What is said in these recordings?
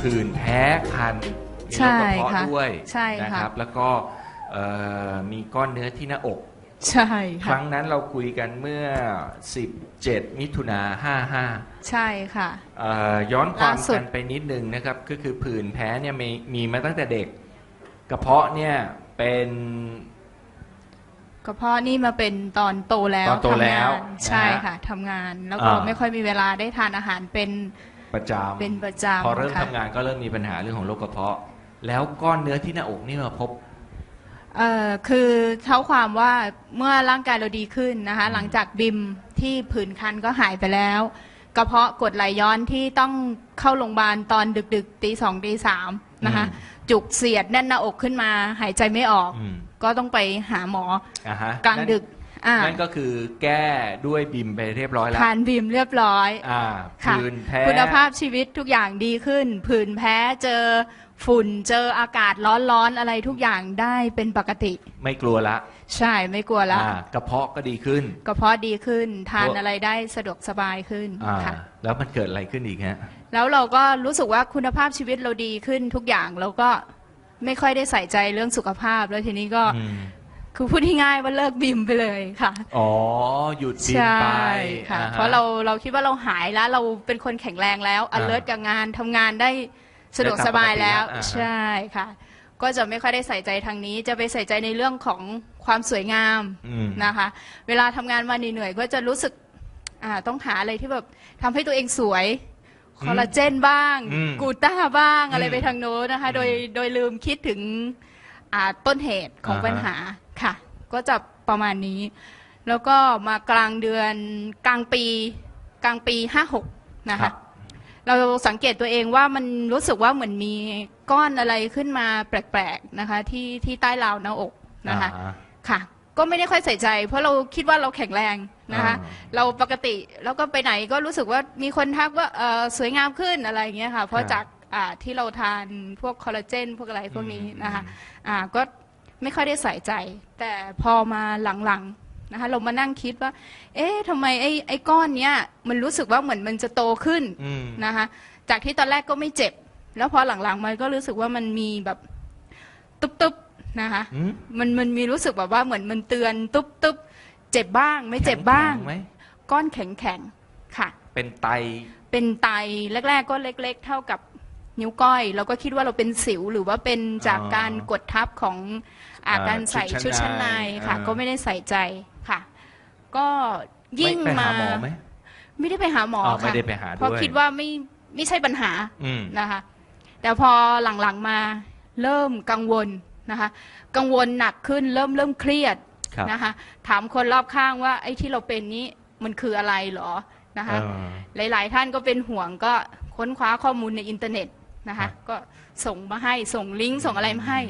ผื่นแพ้คันมีใช่โรคกระเพาะค่ะด้วยใช่ค่ะ นะครับ แล้วก็เอ่อมีก้อนเนื้อที่หน้าอก ใช่คค่ะ รั้งนั้นเราคุยกันเมื่อ 17 มิถุนา55ใช่ค่ะ เอ่อย้อนความล่าสุด กันไปนิดนึงนะครับ ก็คือผื่นแพ้เนี่ยมีมีมาตั้งแต่เด็ก กระเพาะเนี่ยเป็นกระเพาะนี่มาเป็นตอนโตแล้วตอนโตแล้วทำงานใช่นะฮะค่ะทำงานแล้วก็อ่า ไม่ค่อยมีเวลาได้ทานอาหารเป็น ประจำเป็นประจำพอเริ่มค่ะทำงานก็เริ่มมีปัญหาเรื่องของโรคกระเพาะ แล้วก้อนเนื้อที่หน้าอกนี่มาพบ เอ่อคือเท่าความว่าเมื่อร่างกายเราดีขึ้นนะคะ หลังจากบิมที่ผื่นคันก็หายไปแล้ว กระเพาะกรดไหลย้อนที่ต้องเข้าโรงพยาบาลตอนดึกๆตีสองตีสามนะคะ อืมจุกเสียดแน่นหน้าอกขึ้นมา หายใจไม่ออก อืมก็ต้องไปหาหมอ อ่าฮะกลางดึก อ่านั่นนั่นก็คือแก้ด้วยบิมไปเรียบร้อยแล้วทานบิมเรียบร้อย อ่าค่ะ ผื่นแพ้คุณภาพชีวิตทุกอย่างดีขึ้น ผื่นแพ้เจอฝุ่นเจออากาศร้อนๆอะไรทุกอย่างได้เป็นปกติ ไม่กลัวละใช่ไม่กลัวแล้วอ่ากระเพาะก็ดีขึ้น กระเพาะดีขึ้น ทานโอ้อะไรได้สะดวกสบายขึ้นอ่า ค่ะ แล้วมันเกิดอะไรขึ้นอีกฮะ แล้วเราก็รู้สึกว่าคุณภาพชีวิตเราดีขึ้นทุกอย่างแล้วก็ไม่ค่อยได้ใส่ใจเรื่องสุขภาพ แล้วทีนี้ก็อืม คือพูดง่ายๆว่าเลิกบิมไปเลยค่ะ อ๋อ หยุดบิมใช่ไปค่ะ อ่ฮเพราะเราเราคิดว่าเราหายแล้วเราเป็นคนแข็งแรงแล้วอ่า alert กับงานทำงานได้สะดวกได้ตามสบายแล้วปกติแล้วอ่าฮะ ใช่ค่ะ ก็จะไม่ค่อยได้ใส่ใจทางนี้ จะไปใส่ใจในเรื่องของความสวยงามอืมนะคะ เวลาทำงานมาเหนื่อยๆก็จะรู้สึกอ่าต้องหาอะไรที่แบบทำให้ตัวเองสวยคอลลาเจนบ้าง อืมกูต้าบ้างอะไรอืมไปทางโน้นนะคะอืมโดยโดยลืมคิดถึง อ่าต้นเหตุของอ่าฮะ ปัญหาค่ะ ก็จะประมาณนี้ แล้วก็มากลางเดือนกลางปีกลางปีห้าหกนะครัคะ บ เราสังเกตตัวเองว่ามันรู้สึกว่าเหมือนมีก้อนอะไรขึ้นมาแปลกๆนะคะที่ที่ใต้ราวหน้าอกนะคะ อ่าค่ะ ก็ไม่ได้ค่อยใส่ใจ เพราะเราคิดว่าเราแข็งแรงนะคะ อ่าเราปกติแล้วก็ไปไหนก็รู้สึกว่ามีคนทักว่าเอ่อสวยงามขึ้นอะไรอย่างเงี้ยค่ะ เพครัราะบจากอ่า ที่เราทานพวกคอลลาเจน พวกอะไรพวกนี้นะคะอืมอ่าก็ไม่ค่อยได้ใส่ใจ แต่พอมาหลังๆนะคะเรามานั่งคิดว่า เอ๊ะทำไมไอ้ไอ้ก้อนเนี้ยมันรู้สึกว่าเหมือนมันจะโตขึ้นอืมนะคะจากที่ตอนแรกก็ไม่เจ็บ แล้วพอหลังๆมันก็รู้สึกว่ามันมีแบบตุ๊บๆนะคะอืมมันมันมีรู้สึกแบบว่าเหมือนมันเตือนตุ๊บตุ๊บเจ็บบ้าง ไม่เจ็บบ้างแข็ๆไหมก้อนแข็งแข็งๆค่ะ เป็นไตเป็นไตแรก ๆ ก็เล็ก ๆ เท่ากับ นิ้วก้อย เราก็คิดว่าเราเป็นสิวหรือว่าเป็นจากอ๋อการกดทับของอาอ่าการใส่ชุชุดดชั้ชั้นนในในค่ะ อ่า ก็ไม่ได้ใส่ใจค่ะ ก็ยิ่งไม่ไปมาหาหมอไหม ไม่ได้ไปหาหมออ๋อไม่ค่ะได้ไปหาเพราะด้วยคิดว่าไม่ไม่ใช่ปัญหา อืม นะคะ แต่พอหลังๆมาเริ่มกังวลนะคะ กังวลหนักขึ้นเริ่มเริ่มเครียดครับนะคะ ถามคนรอบข้างว่าไอ้ที่เราเป็นนี้มันคืออะไรเหรอนะคะ เออ หลายๆท่านก็เป็นห่วงก็ค้นคว้าข้อมูลในอินเทอร์เน็ต นะครัคะบก็ส่งมาให้ส่งลิงก์ส่งอะไรมาให้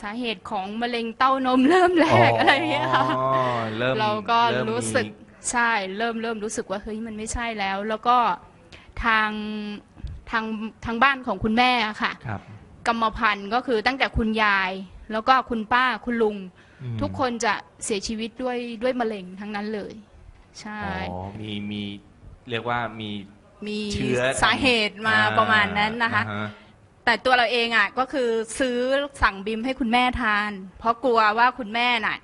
สาเหตุของมะเร็งเต้านมเริ่มแรกอะไรอย่างเงี้ยค่ะอ๋อเริ่มเราก็เมรู้สึกมี ใช่เริ่มเริ่มรู้สึกว่าเฮ้ยมันไม่ใช่แล้ว แล้วก็ทางทางทางบ้านของคุณแม่อะค่ะ ครับกรรมพันธุ์ก็คือตั้งแต่คุณยาย แล้วก็คุณป้าคุณลุง อืมทุกคนจะเสียชีวิตด้วยด้วยมะเร็งทั้งนั้นเลย ใช่ อ๋อมีมีเรียกว่ามี มีเชื้อสาเหตุมาอ่ประมาณนั้นนะคะ อ่าฮแต่ตัวเราเองอะก็คือซื้อสั่งบิมให้คุณแม่ทาน เพราะกลัวว่าคุณแม่น่ะ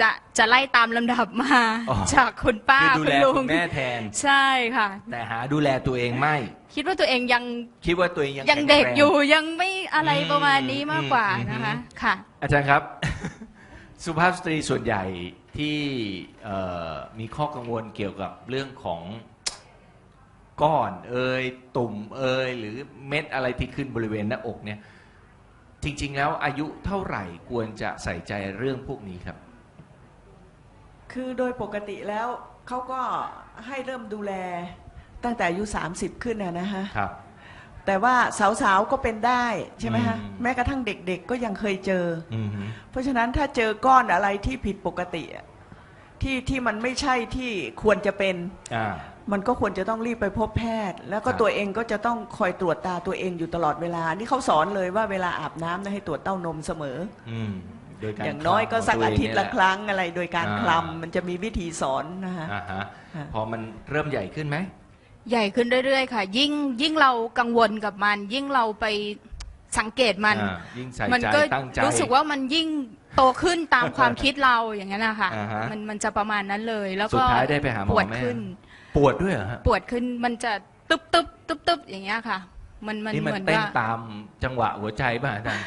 จะจะไล่ตามลำดับมาอ๋อ จากคุณป้าคือดูคุแลณลุคุง ณแม่แทน ใช่ค่ะ แต่หาดูแลตัวเองไม่ คิดว่าตัวเองยังคิดว่าตัวเองยังยังแข็เด็กแรงอยู่ยังไม่อะไรอืมประมาณนี้มากกว่าอืม นะคะอืมค่ะ อาจารย์ครับ สุภาพสตรีส่วนใหญ่ที่เอ่อมีข้อกังวลเกี่ยวกับเรื่องของ ก้อนเอยตุ่มเอยหรือเม็ดอะไรที่ขึ้นบริเวณหน้าอกเนี่ย จริง ๆ แล้วอายุเท่าไหร่ควรจะใส่ใจเรื่องพวกนี้ครับ คือโดยปกติแล้วเขาก็ให้เริ่มดูแลตั้งแต่อายุ 30 ขึ้นนะนะฮะครับแต่ว่าสาวๆก็เป็นได้ใช่ไหมฮะ อืม แม้กระทั่งเด็กๆก็ยังเคยเจอ อืมฮึเพราะฉะนั้นถ้าเจอก้อนอะไรที่ผิดปกติอะที่ที่มันไม่ใช่ที่ควรจะเป็น อ่า มันก็ควรจะต้องรีบไปพบแพทย์ แล้วก็ครับตัวเองก็จะต้องคอยตรวจตาตัวเองอยู่ตลอดเวลา นี่เขาสอนเลยว่าเวลาอาบน้ำนะให้ตรวจเต้านมเสมอ อืมโดยการอย่างน้อยก็สักอาทิตย์ละครั้งอะไร โดยการอ่าคลำมันจะมีวิธีสอนนะฮะอ่าฮะค่ะพอมันเริ่มใหญ่ขึ้นไหมใหญ่ขึ้นเรื่อยๆ ค่ะ ยิ่งยิ่งเรากังวลกับมัน ยิ่งเราไปสังเกตมันอ่ายิ่งใส่มันใจก็ตั้งใจรู้สึกว่ามันยิ่งโตขึ้นตามความคิดเราอย่างนั้นนะคะอ่าฮะมันมันจะประมาณนั้นเลย แล้วสุก็ดท้ายได้ไปหาหมอปวดไหมขึ้น ปวดด้วยเหรอฮะปวดขึ้นมันจะตึ๊บตึ๊บตึ๊บตึ๊บอย่างเงี้ยค่ะ มันมันนี่เหมันมือนเต้นว่า ตามจังหวะหัวใจป่ะอาจารย์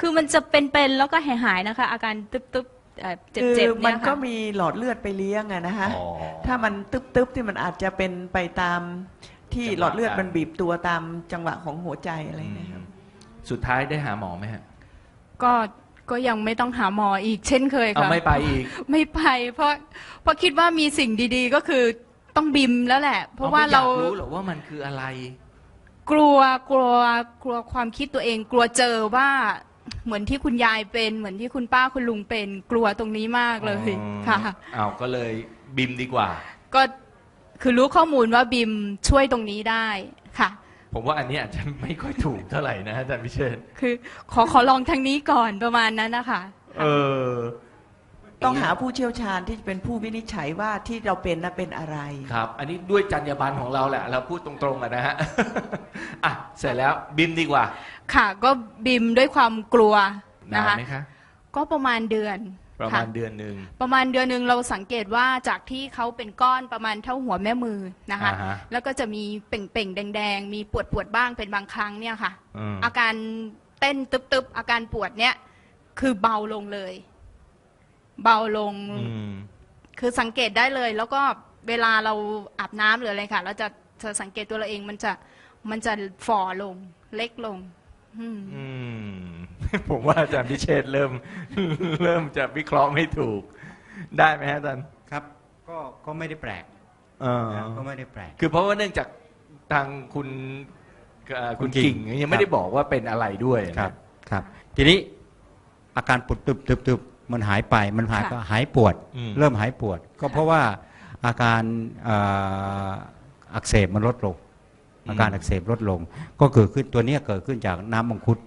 คือมันจะเป็นๆแล้วก็หายหายๆนะคะ อาการตึ๊บตึ๊บเอ่อเจ็บคือเจ็บมัเนี่นยก็ค่ะมีหลอดเลือดไปเลี้ยงอะนะคะอ๋อ ถ้ามันตึ๊บๆที่มันอาจจะเป็นไปตามที่จังหวะ หลอดเลือดการมันบีบตัวตามจังหวะของหัวใจอะไรนะครับ สุดท้ายได้หาหมอไหมฮะก็ก็ยังไม่ต้องหาหมออีกเช่นเคยเอาค่ะ ไม่ไปอีก ไม่ไปเพราะเพราะคิดว่ามีสิ่งดีๆ ก็คือ ต้องบิมแล้วแหละ เพราะว่าไม่อยเรากรู้หรอกว่ามันคืออะไร กลัวกลัวกลัวความคิดตัวเอง กลัวเจอว่าเหมือนที่คุณยายเป็น เหมือนที่คุณป้าคุณลุงเป็น กลัวตรงนี้มากเลยอ๋อค่ะอ้าวก็เลยบิมดีกว่า ก็คือรู้ข้อมูลว่าบิมช่วยตรงนี้ได้ค่ะ ผมว่าอันนี้อาจจะไม่ค่อยถูกเท่าไหร่นะอาจารย์พิเชษฐ์คือขอขอลองทางนี้ก่อนประมาณนั้นนะคะ เออ ต้องหาผู้เชี่ยวชาญที่จะเป็นผู้วินิจฉัยว่าที่เราเป็นน่ะเป็นอะไร ครับ อันนี้ด้วยจรรยาบรรณของเราแหละ เราพูดตรงๆอะนะฮะ อะ เสร็จแล้วบิมดีกว่าค่ะ ก็บิมด้วยความกลัวนานะนคะ ไหมคะ ก็ประมาณเดือนประค่มาณเดือนหนึ่ง ประมาณเดือนหนึ่งเราสังเกตว่าจากที่เขาเป็นก้อนประมาณเท่าหัวแม่มือนะคะ อ่าฮะ แล้วก็จะมีเป่งๆ แดง ๆ มีปวดปวดๆบ้างเป็นบางครั้งเนี่ยค่ะ อืมอาการเต้นตึบๆอาการปวดเนี่ยคือเบาลงเลย เบาลง อืม คือสังเกตได้เลย แล้วก็เวลาเราอาบน้ำหรืออะไรค่ะ เราจะจะสังเกตตัวเราเองมันจะมันจะฝ่อลง เล็กลง อืม อืม ผมว่าอาจารย์พิเชษฐ์เริ่ม เริ่มจะวิเคราะห์ไม่ถูก ได้ไหมฮะอาจารย์ครับ ก็ก็ไม่ได้แปลกเออนะก็ไม่ได้แปลก คือเพราะว่าเนื่องจากทางคุณเอ่อคุณคุณกิ่กิ่งงยังไม่ได้บอกว่าเป็นอะไรด้วยนะครับ ครับ ทีนี้อาการปวดตึบตึบตึบ มันหายไปมันหายค่ะก็หายปวด อืม เริ่มหายปวด ก็เพราะว่าอาการเอ่ออักเสบมันลดลง อาการอักเสบลดลง ก็เกิดขึ้นตัวเนี้ยเกิดขึ้นจากน้ำมังคุด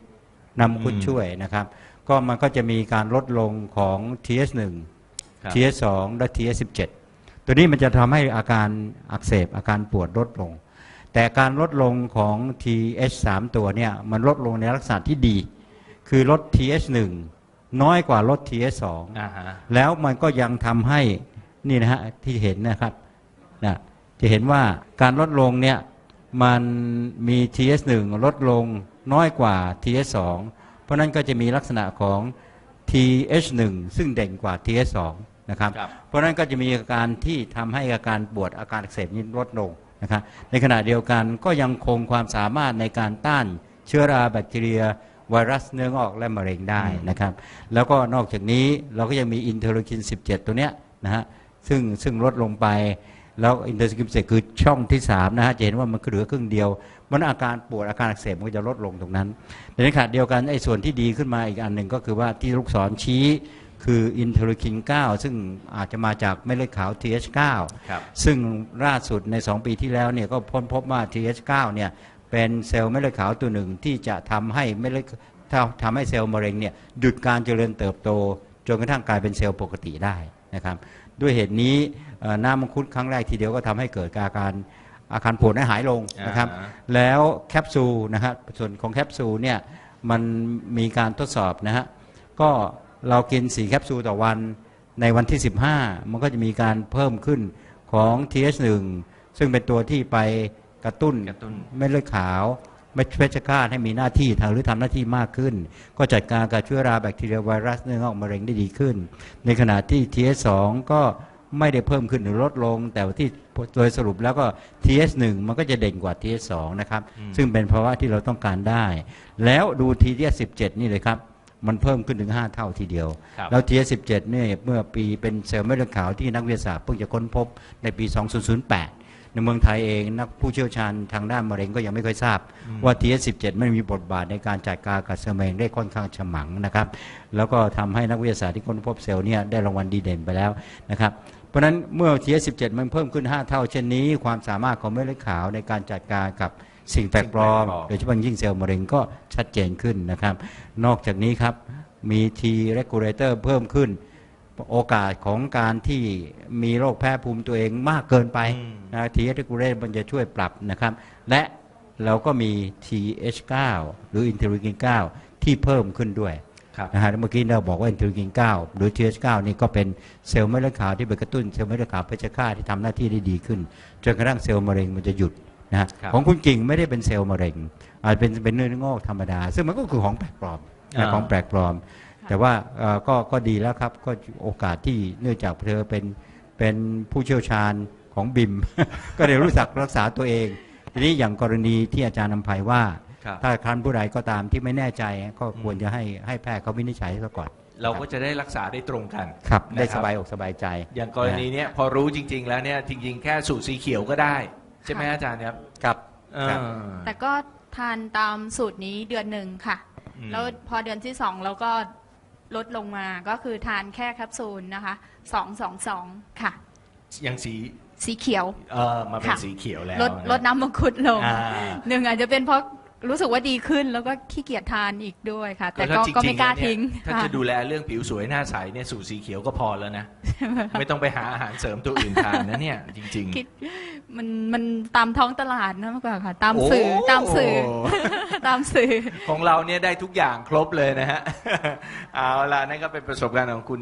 น้ำมังคุดช่วยนะครับ ก็มันก็จะมีการลดลงของ TS1 ครับ TS2 และ TS17 ตัวนี้มันจะทำให้อาการอักเสบอาการปวดลดลง แต่การลดลงของ TH3 ตัวเนี่ยมันลดลงในลักษณะที่ดี คือลด TH1 น้อยกว่าลด TH2 อ่าฮะแล้วมันก็ยังทำให้นี่นะฮะที่เห็นนะครับนะจะเห็นว่าการลดลงเนี่ยมันมี TS1 ลดลงน้อยกว่า TS2 เพราะนั้นก็จะมีลักษณะของ TH1 ซึ่งเด่นกว่า TH2 นะครับครับเพราะฉะนั้นก็จะมีอาการที่ทำให้อาการปวดอาการอักเสบนี้ลดลงนะครับในขณะเดียวกันก็ยังคงความสามารถในการต้านเชื้อราแบคทีเรีย ไวรัสเนื้องอกและมะเร็งได้นะครับ แล้วก็นอกจากนี้เราก็ยังมีอินเทอร์ลูคิน 17 ตัวเนี้ยนะฮะซึ่งซึ่งลดลงไปแล้วอินเทอร์ลูคิน 17 คือช่องที่3นะฮะจะเห็นว่ามันเหลือครึ่งเดียว มันอาการปวดอาการอักเสบมันก็จะลดลงตรงนั้นในขณะเดียวกันไอ้ส่วนที่ดีขึ้นมาอีกอันหนึ่งก็คือว่าที่ลูกศรชี้คืออินเทอร์ลูคิน 9 ซึ่งอาจจะมาจากเม็ดเลือดขาว TH9 ครับซึ่งล่าสุดใน 2 ปีที่แล้วเนี่ยก็พ้นพบว่า TH9 เนี่ย เป็นเซลล์เม็ดเลือดขาวตัวหนึ่งที่จะทำให้เม็ดเลือดทำทำให้เซลล์มะเร็งเนี่ยหยุดการเจริญเติบโต จนกระทั่งกลายเป็นเซลล์ปกติได้นะครับ ด้วยเหตุนี้เอ่อน้ำมังคุดครั้งแรกทีเดียวก็ทำให้เกิดอาการอาการปวดนั้นหายลงนะครับอ่าฮะแล้วแคปซูลนะครับส่วนของแคปซูลเนี่ยมันมีการทดสอบนะฮะก็เรากิน4แคปซูลต่อวันในวันที่ 15 มันก็จะมีการเพิ่มขึ้นของ TH1 ซึ่งเป็นตัวที่ไป กระตุ้นกระตุ้นเม็ดเลือดขาวเม็ดเพชฌฆาตให้มีหน้าที่ทางหรือทำหน้าที่มากขึ้น ก็จัดการกับเชื้อราแบคทีเรียไวรัสเนื้องอกมะเร็งได้ดีขึ้น ในขณะที่ TH2 ก็ไม่ได้เพิ่มขึ้นหรือลดลง แต่ว่าที่โดยสรุปแล้วก็ TH1 มันก็จะเด่นกว่า TH2 นะครับอืมซึ่งเป็นภาวะที่เราต้องการได้ แล้วดู TH17 นี่เลยครับมันเพิ่มขึ้นถึง 5 เท่าทีเดียวครับแล้ว TH17 เนี่ยเมื่อปีเป็นเซลล์เม็ดเลือดขาวที่นักวิทยาศาสตร์เพิ่งจะค้นพบในปี 2008 ในเมืองไทยเองนักผู้เชี่ยวชาญทางด้านมะเร็งก็ยังไม่ค่อยทราบ ว่า TH17 ไม่มีบทบาทในการจัดการกับเซลล์มะเร็งได้ค่อนข้างฉมังนะครับ แล้วก็ทำให้นักวิทยาศาสตร์ที่ค้นพบเซลล์เนี่ยได้รางวัลดีเด่นไปแล้วนะครับ เพราะฉะนั้นเมื่อ TH17 มันเพิ่มขึ้น 5 เท่าเช่นนี้ ความสามารถของเม็ดเลือดขาวในการจัดการกับสิ่งแปลกปลอมสิ่งแปลกปลอมโดยเฉพาะยิ่งเซลล์มะเร็งก็ชัดเจนขึ้นนะครับ นอกจากนี้ครับมี T regulator เพิ่มขึ้น โอกาสของการที่มีโรคแพ้ภูมิตัวเองมากเกินไปอืมนะทีเอสกูเรมันจะช่วยปรับนะครับ และเราก็มี TH9 หรืออินเทอร์กิน9ที่เพิ่มขึ้นด้วยครับนะฮะแล้วเมื่อกี้เราบอกว่าอินเทอร์กิน9หรือ TH9 นี่ก็เป็นเซลล์เม็ดเลือดขาวที่ไปกระตุ้นเซลล์เม็ดเลือดขาวเพชฌฆาตที่ทำหน้าที่ได้ดีขึ้นจนกระทั่งเซลล์มะเร็งมันจะหยุดนะฮะครับของคุณกิ่งไม่ได้เป็นเซลล์มะเร็งอาจเป็นเป็นเนื้องอกธรรมดา ซึ่งมันก็คือของแปลกปลอมนะอ่าของแปลกปลอม แต่ว่าเอ่อก็ก็ดีแล้วครับก็โอกาสที่เนื่องจากเธอเป็นเป็นผู้เชี่ยวชาญของบิม ก็ได้รู้จักรักษาตัวเอง ทีนี้อย่างกรณีที่อาจารย์นำภัยว่าครับถ้าครั้นผู้ใดก็ตามที่ไม่แน่ใจก็ควรจะให้ให้แพทย์เขาวินิจฉัยซะก่อน เราก็จะได้รักษาได้ตรงกันครับได้นะครับสบายอกสบายใจ อย่างกรณีเนี้ยพอรู้จริง ๆ แล้วเนี่ยจริง ๆ แค่สูตรสีเขียวก็ได้ ใช่ไหมอาจารย์ครับครับเอครับอแต่ก็ทานตามสูตรนี้เดือนหนึ่งค่ะอืมแล้วพอเดือนที่สองเราก็ ลดลงมาก็คือทานแค่แคปซูลนะคะสองสองสองค่ะยังสีสีเขียว เออมาเป็นค่ะ สีเขียวแล้วลดะลดน้ำมังคุดลงอ่า หนึ่งอาจจะเป็นเพราะ รู้สึกว่าดีขึ้นแล้วก็ขี้เกียจทานอีกด้วยค่ะ แต่ก็ถ้าจริงๆก็ไม่กล้าแล้วเนี่ยทิ้งถ้าค่ะจะดูแลเรื่องผิวสวยหน้าใสเนี่ยสูตรสีเขียวก็พอแล้วนะ ไม่ต้องไปหาอาหารเสริมตัวอื่นทานนะเนี่ย จริงคิดมันมันตามท้องตลาดนะมากกว่าค่ะ ตามโอ้สื่อตามสื่อตามสื่อๆของเราเนี่ยได้ทุกอย่างครบเลยนะฮะ เอาล่ะนั่นก็เป็นประสบการณ์ของคุณ